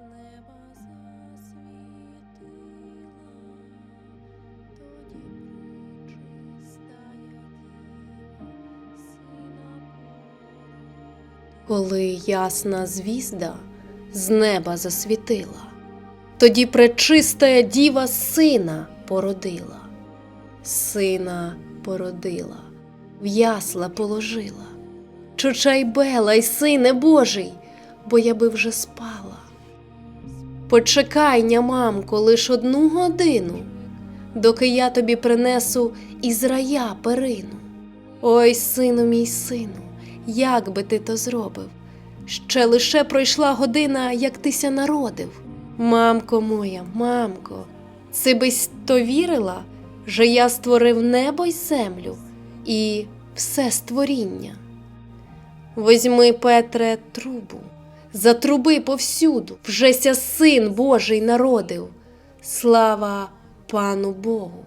неба засвітила, тоді пречистая діва сина. Коли ясна звізда з неба засвітила, тоді пречистая діва сина породила, сина породила, в ясла положила. Чучайбела й сине Божий, бо я би вже спала. Почекай, ня, мамко, лиш одну годину, доки я тобі принесу із рая перину. Ой, сину мій сину, як би ти то зробив? Ще лише пройшла година, як тися народив. Мамко моя, мамко, це бись то вірила, що я створив небо й землю і все створіння. Возьми, Петре, трубу, затруби повсюду, вжеся син Божий народив. Слава пану Богу.